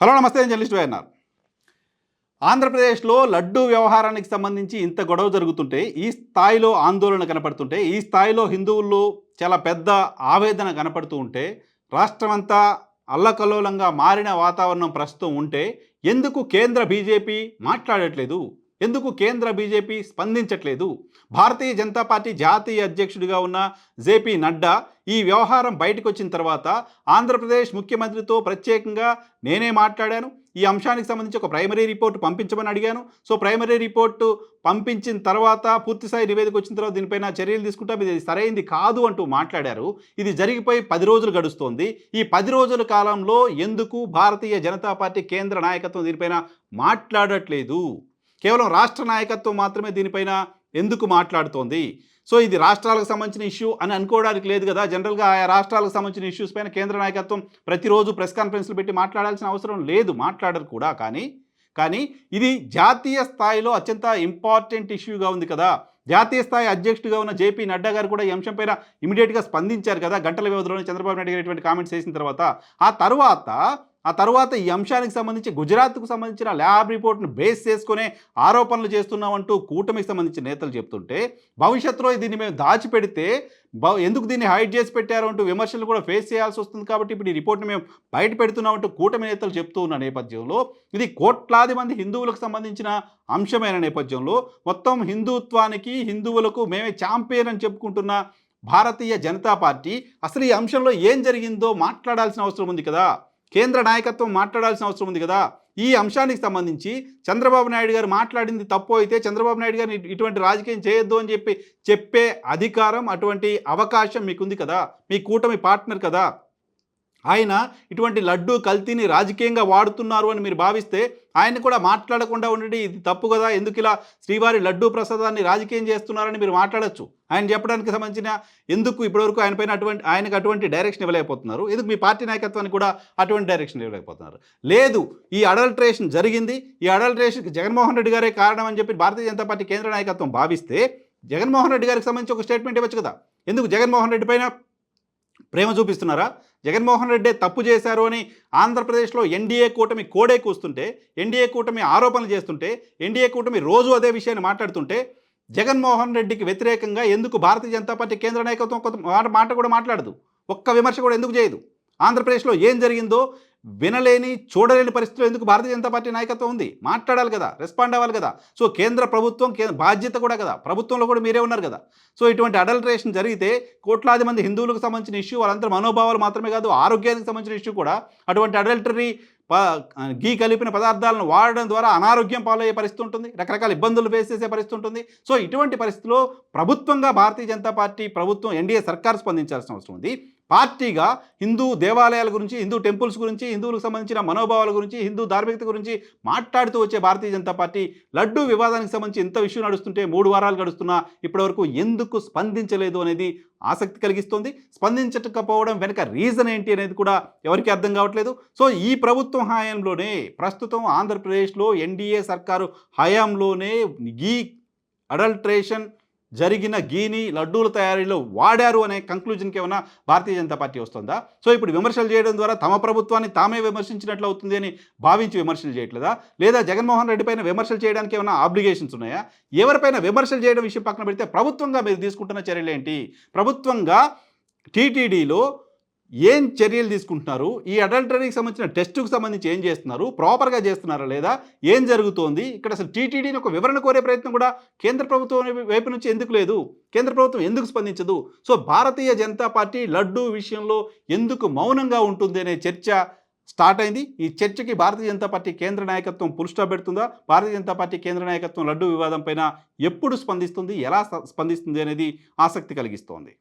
Hello నమస్తే నేను journalist అన్నారు ఆంధ్రప్రదేశ్లో లడ్డు వ్యవహారానికి సంబంధించి ఇంత గొడవ జరుగుతుంటే ఈ స్థాయిలో ఆందోళన కనపడుతుంటే ఈ స్థాయిలో హిందువుల్లో చాలా పెద్ద ఆవేదన కనపడుతూ ఉంటే రాష్ట్రమంతా అల్లకల్లోలంగా మారిన వాతావరణం ప్రస్తుతం ఉంటే ఎందుకు కేంద్ర బీజేపీ మాట్లాడట్లేదు? ఎందుకు కేంద్ర బీజేపీ స్పందించట్లేదు? భారతీయ జనతా పార్టీ జాతీయ అధ్యక్షుడిగా ఉన్న జేపీ నడ్డా ఈ వ్యవహారం బయటకు వచ్చిన తర్వాత ఆంధ్రప్రదేశ్ ముఖ్యమంత్రితో ప్రత్యేకంగా నేనే మాట్లాడాను. ఈ అంశానికి సంబంధించి ఒక ప్రైమరీ రిపోర్ట్ పంపించమని అడిగాను. సో ప్రైమరీ రిపోర్టు పంపించిన తర్వాత పూర్తిస్థాయి నివేదిక వచ్చిన తర్వాత దీనిపైన చర్యలు తీసుకుంటాం. ఇది సరైంది కాదు అంటూ మాట్లాడారు. ఇది జరిగిపోయి పది రోజులు గడుస్తోంది. ఈ పది రోజుల కాలంలో ఎందుకు భారతీయ జనతా పార్టీ కేంద్ర నాయకత్వం దీనిపైన మాట్లాడట్లేదు? కేవలం రాష్ట్ర నాయకత్వం మాత్రమే దీనిపైన ఎందుకు మాట్లాడుతోంది? సో ఇది రాష్ట్రాలకు సంబంధించిన ఇష్యూ అని అనుకోవడానికి లేదు కదా. జనరల్గా ఆయా రాష్ట్రాలకు సంబంధించిన ఇష్యూస్ పైన కేంద్ర నాయకత్వం ప్రతిరోజు ప్రెస్ కాన్ఫరెన్స్లు పెట్టి మాట్లాడాల్సిన అవసరం లేదు. మాట్లాడరు కూడా కానీ కానీ ఇది జాతీయ స్థాయిలో అత్యంత ఇంపార్టెంట్ ఇష్యూగా ఉంది కదా. జాతీయ స్థాయి అధ్యక్షుడిగా ఉన్న జేపీ నడ్డా గారు కూడా ఈ అంశంపైన ఇమీడియట్గా స్పందించారు కదా. గంటల వ్యవధిలోనే చంద్రబాబు నాయుడు గారు ఇటువంటి కామెంట్స్ చేసిన తర్వాత. ఆ తర్వాత ఆ తర్వాత ఈ అంశానికి సంబంధించి గుజరాత్కు సంబంధించిన ల్యాబ్ రిపోర్ట్ను బేస్ చేసుకునే ఆరోపణలు చేస్తున్నామంటూ కూటమికి సంబంధించిన నేతలు చెప్తుంటే భవిష్యత్తులో దీన్ని మేము దాచిపెడితే ఎందుకు దీన్ని హైడ్ చేసి పెట్టారు అంటూ విమర్శలు కూడా ఫేస్ చేయాల్సి వస్తుంది కాబట్టి ఇప్పుడు ఈ రిపోర్ట్ని మేము బయట పెడుతున్నామంటూ కూటమి నేతలు చెప్తూ ఉన్న నేపథ్యంలో ఇది కోట్లాది మంది హిందువులకు సంబంధించిన అంశమైన నేపథ్యంలో మొత్తం హిందుత్వానికి హిందువులకు మేమే ఛాంపియన్ అని చెప్పుకుంటున్న భారతీయ జనతా పార్టీ అసలు ఈ అంశంలో ఏం జరిగిందో మాట్లాడాల్సిన అవసరం ఉంది కదా. కేంద్ర నాయకత్వం మాట్లాడాల్సిన అవసరం ఉంది కదా. ఈ అంశానికి సంబంధించి చంద్రబాబు నాయుడు గారు మాట్లాడింది తప్పు అయితే చంద్రబాబు నాయుడు గారిని ఇటువంటి రాజకీయం చేయొద్దు అని చెప్పి చెప్పే అధికారం అటువంటి అవకాశం మీకుంది కదా. మీ కూటమి పార్ట్నర్ కదా. ఆయన ఇటువంటి లడ్డు కల్తీని రాజకీయంగా వాడుతున్నారు అని మీరు భావిస్తే ఆయన కూడా మాట్లాడకుండా ఉండడం. ఇది తప్పు కదా. ఎందుకు ఇలా శ్రీవారి లడ్డూ ప్రసాదాన్ని రాజకీయం చేస్తున్నారని మీరు మాట్లాడచ్చు? ఆయన చెప్పడానికి సంబంధించిన ఎందుకు ఇప్పటివరకు ఆయన పైన అటువంటి ఆయనకు అటువంటి డైరెక్షన్ ఇవ్వలేకపోతున్నారు? ఎందుకు మీ పార్టీ నాయకత్వానికి కూడా అటువంటి డైరెక్షన్ ఇవ్వలేకపోతున్నారు? లేదు ఈ అడల్ట్రేషన్ జరిగింది. ఈ అడల్ట్రేషన్కి జగన్మోహన్ రెడ్డి గారే కారణం అని చెప్పి భారతీయ జనతా పార్టీ కేంద్ర నాయకత్వం భావిస్తే జగన్మోహన్ రెడ్డి గారికి సంబంధించి ఒక స్టేట్మెంట్ ఇవ్వచ్చు కదా. ఎందుకు జగన్మోహన్ రెడ్డి పైన ప్రేమ చూపిస్తున్నారా? జగన్మోహన్ రెడ్డి తప్పు చేశారు అని ఆంధ్రప్రదేశ్లో ఎన్డీఏ కూటమి కోడే కూస్తుంటే ఎన్డీఏ కూటమి ఆరోపణలు చేస్తుంటే ఎన్డీఏ కూటమి రోజు అదే విషయాన్ని మాట్లాడుతుంటే జగన్మోహన్ రెడ్డికి వ్యతిరేకంగా ఎందుకు భారతీయ జనతా పార్టీ కేంద్ర నాయకత్వం కొంత మాట కూడా మాట్లాడదు? ఒక్క విమర్శ కూడా ఎందుకు చేయదు? ఆంధ్రప్రదేశ్లో ఏం జరిగిందో వినలేని చూడలేని పరిస్థితులు ఎందుకు భారతీయ జనతా పార్టీ నాయకత్వం ఉంది? మాట్లాడాలి కదా రెస్పాండ్ అవ్వాలి కదా. సో కేంద్ర ప్రభుత్వం బాధ్యత కూడా కదా. ప్రభుత్వంలో కూడా మీరే ఉన్నారు కదా. సో ఇటువంటి అడల్టరేషన్ జరిగితే కోట్లాది మంది హిందువులకు సంబంధించిన ఇష్యూ వాళ్ళందరూ మనోభావాలు మాత్రమే కాదు ఆరోగ్యానికి సంబంధించిన ఇష్యూ కూడా అటువంటి అడల్టరీ ప గీ కలిపిన పదార్థాలను వాడడం ద్వారా అనారోగ్యం పాలయ్యే పరిస్థితి ఉంటుంది. రకరకాల ఇబ్బందులు ఫేస్ చేసే పరిస్థితి ఉంటుంది. సో ఇటువంటి పరిస్థితిలో ప్రభుత్వంగా భారతీయ జనతా పార్టీ ప్రభుత్వం ఎన్డీఏ సర్కార్ స్పందించాల్సిన అవసరం ఉంది. పార్టీగా హిందూ దేవాలయాల గురించి హిందూ టెంపుల్స్ గురించి హిందువులకు సంబంధించిన మనోభావాల గురించి హిందూ ధార్మికత గురించి మాట్లాడుతూ వచ్చే భారతీయ జనతా పార్టీ లడ్డు వివాదానికి సంబంధించి ఇంత విషయం నడుస్తుంటే మూడు వారాలు గడుస్తున్నా ఇప్పటివరకు ఎందుకు స్పందించలేదు అనేది ఆసక్తి కలిగిస్తుంది. స్పందించకపోవడం వెనుక రీజన్ ఏంటి అనేది కూడా ఎవరికి అర్థం కావట్లేదు. సో ఈ ప్రభుత్వం హయాంలోనే ప్రస్తుతం ఆంధ్రప్రదేశ్లో ఎన్డీఏ సర్కారు హయాంలోనే ఈ అడల్ట్రేషన్ జరిగిన గీని లడ్డూల తయారీలో వాడారు అనే కంక్లూజన్కి ఏమైనా భారతీయ జనతా పార్టీ వస్తుందా? సో ఇప్పుడు విమర్శలు చేయడం ద్వారా తమ ప్రభుత్వాన్ని తామే విమర్శించినట్లు అవుతుంది అని భావించి విమర్శలు చేయట్లేదా? లేదా జగన్మోహన్ రెడ్డి పైన విమర్శలు చేయడానికి ఏమైనా ఆబ్లిగేషన్స్ ఉన్నాయా? ఎవరిపైన విమర్శలు చేయడం విషయం పక్కన పెడితే ప్రభుత్వంగా మీరు తీసుకుంటున్న చర్యలు ఏంటి? ప్రభుత్వంగా టీటీడీలో ఏం చర్యలు తీసుకుంటున్నారు? ఈ అడల్టరీకి సంబంధించిన టెస్టుకు సంబంధించి ఏం చేస్తున్నారు? ప్రాపర్గా చేస్తున్నారా లేదా? ఏం జరుగుతోంది? ఇక్కడ అసలు టీటీడీని ఒక వివరణ కోరే ప్రయత్నం కూడా కేంద్ర ప్రభుత్వం వైపు నుంచి ఎందుకు లేదు? కేంద్ర ప్రభుత్వం ఎందుకు స్పందించదు? సో భారతీయ జనతా పార్టీ లడ్డు విషయంలో ఎందుకు మౌనంగా ఉంటుంది అనే చర్చ స్టార్ట్ అయింది. ఈ చర్చకి భారతీయ జనతా పార్టీ కేంద్ర నాయకత్వం పురుషా పెడుతుందా? భారతీయ జనతా పార్టీ కేంద్ర నాయకత్వం లడ్డు వివాదం పైన ఎప్పుడు స్పందిస్తుంది? ఎలా స్పందిస్తుంది అనేది ఆసక్తి కలిగిస్తోంది.